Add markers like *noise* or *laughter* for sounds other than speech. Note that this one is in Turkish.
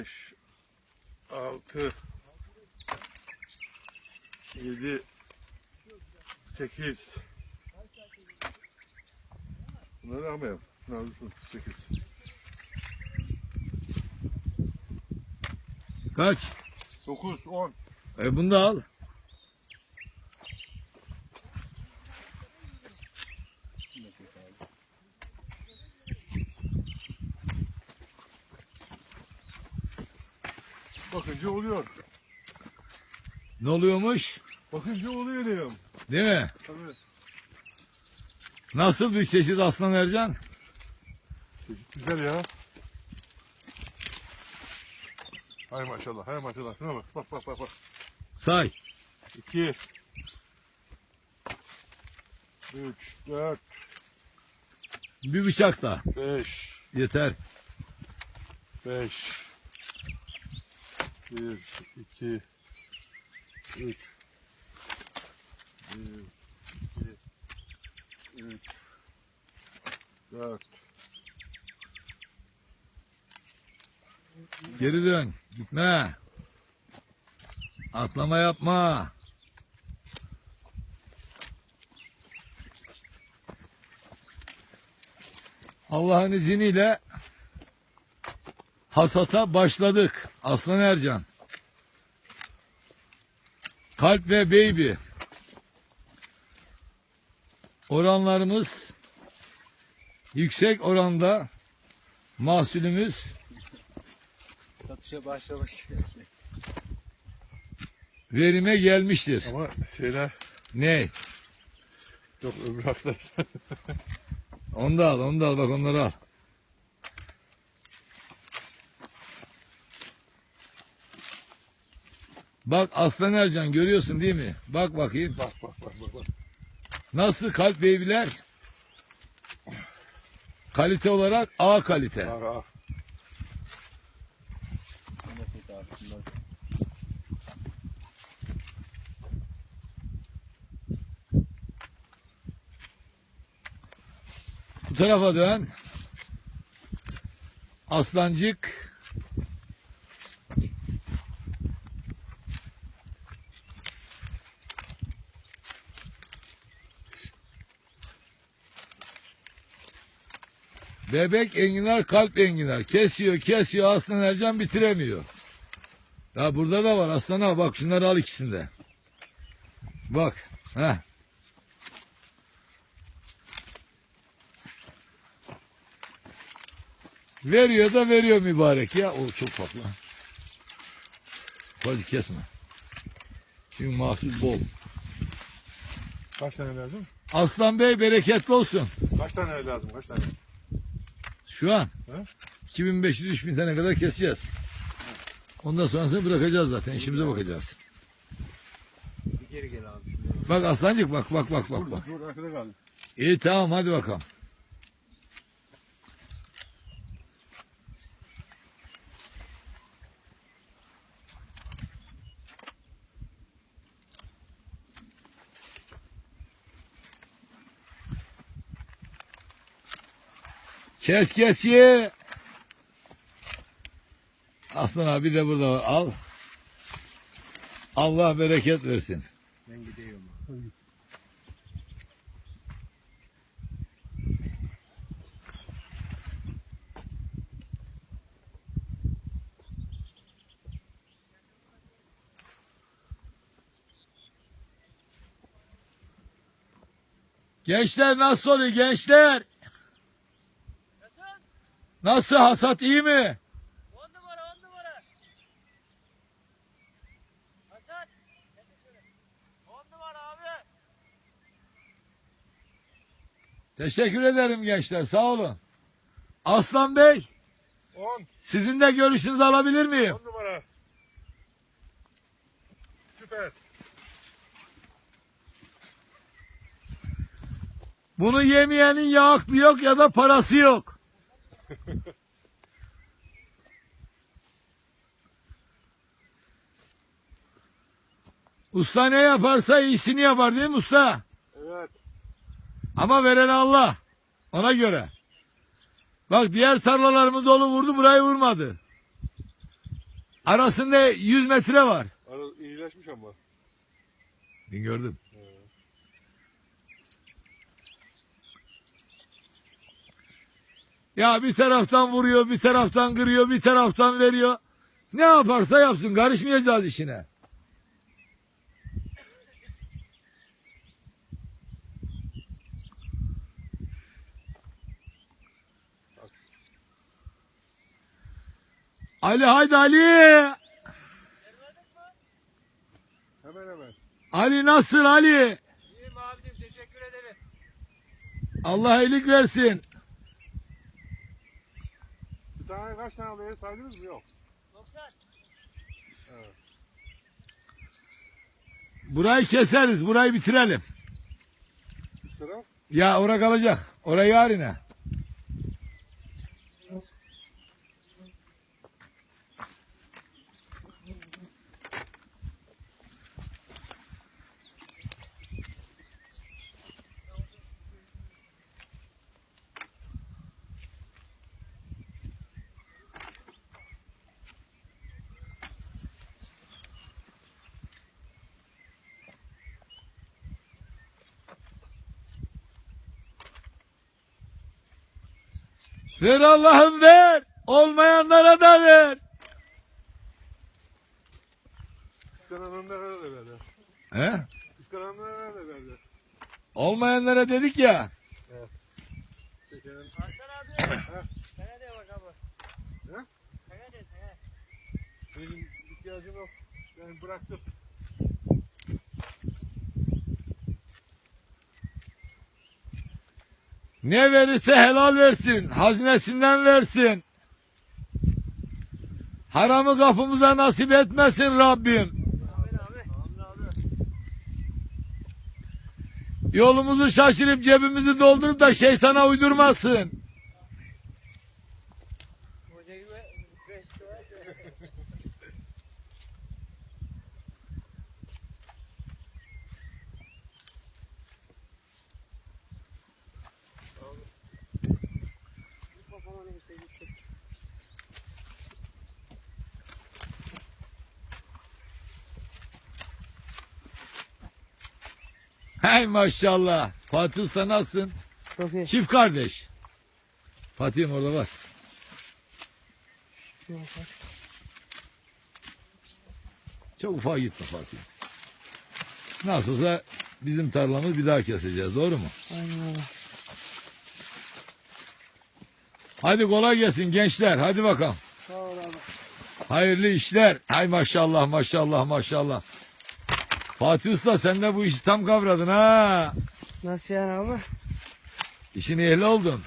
5 6 7 8 Bunları almayalım. Bunlar dursun. 8 Kaç? 9 10 E bunu da al. Bakınca oluyor. Ne oluyormuş? Bakınca oluyor diyorum. Değil mi? Tabii. Nasıl bir çeşit aslan Ercan? Güzel ya. Hay maşallah, hay maşallah. Şuna bak, bak, bak, bak. bak. Say. 2 3 4 Bir bıçak da. 5 Yeter. 5 1 2 3 1 2 3 4 Geri dön. Gitme. Atlama yapma. Allah'ın izniyle hasata başladık. Aslan Ercan. Kalp ve baby. Oranlarımız yüksek oranda mahsulümüz Satışa başlamış. verime gelmiştir. Ama şeyler Ne? yok öbür hafta. Onu da al, onu da al. Bak onları al. Bak Aslan Ercan görüyorsun değil mi? Bak bakayım. bak bak bak bak. bak. Nasıl kalp beybiler? Kalite olarak A kalite. Bak, bak. Bu tarafa dön. Aslancık. Bebek enginar, kalp enginar. Kesiyor, kesiyor. Aslan Ercan bitiremiyor. Ya burada da var aslana bak şunları al ikisinde. Bak. Heh. Veriyor da veriyor mübarek ya. O çok farklı. Fazla kesme. Çünkü mahsul bol. Kaç tane lazım? Aslan Bey bereketli olsun. Kaç tane lazım? Kaç tane? Şu an He? 2500-3000 tane kadar keseceğiz. Ondan sonrasını bırakacağız zaten. İşimize bakacağız. Bir geri gel abi. Bak aslancık bak bak bak bak bak. dur arkada kaldı. İyi tamam hadi bakalım. Kes kes ye. Aslan abi de burada var. Al. Allah bereket versin. Ben gidiyorum. Gençler nasıl oluyor gençler? Nasıl hasat iyi mi? On numara on numara. Hasan. On numara abi. Teşekkür ederim gençler sağ olun. Aslan Bey 10. sizin de görüşünüzü alabilir miyim? 10 numara. Süper. Bunu yemeyenin ya aklı yok ya da parası yok. *laughs* usta ne yaparsa iyisini yapar değil mi usta? Evet. Ama veren Allah. Ona göre. Bak diğer tarlalarımız dolu vurdu burayı vurmadı. Arasında 100 metre var. Ara iyileşmiş ama. Ben gördüm. Ya bir taraftan vuruyor, bir taraftan kırıyor, bir taraftan veriyor. Ne yaparsa yapsın, karışmayacağız işine. Ali haydi Ali. Hemen hemen. Ali nasıl Ali? İyiyim abicim teşekkür ederim. Allah iyilik versin. Tane kaç tane alıyor saydınız mı? Yok. 90. Burayı keseriz, burayı bitirelim. Taraf. Ya ora kalacak. Orayı yarine. Ver Allah'ım ver. Olmayanlara da ver. Kıskananlara da verdi. He? Kıskananlara da verdi. Olmayanlara dedik ya. Çekelim. Hasan abi. Kaya de bak abi. He? Kaya de kaya. Benim ihtiyacım yok. Ben bıraktım. Ne verirse helal versin. Hazinesinden versin. Haramı kapımıza nasip etmesin Rabbim. Yolumuzu şaşırıp cebimizi doldurup da şeytana uydurmasın. Hey maşallah. Fatih Usta nasılsın? Çok iyi. Çift kardeş. Fatih'im orada var. Çok ufak gitme Fatih. Nasılsa bizim tarlamız bir daha keseceğiz. Doğru mu? Aynen abi. Hadi kolay gelsin gençler. Hadi bakalım. Sağ ol abi. Hayırlı işler. Hay maşallah maşallah maşallah. Fatih Usta sen de bu işi tam kavradın ha. Nasıl yani abi? İşin ehli oldun.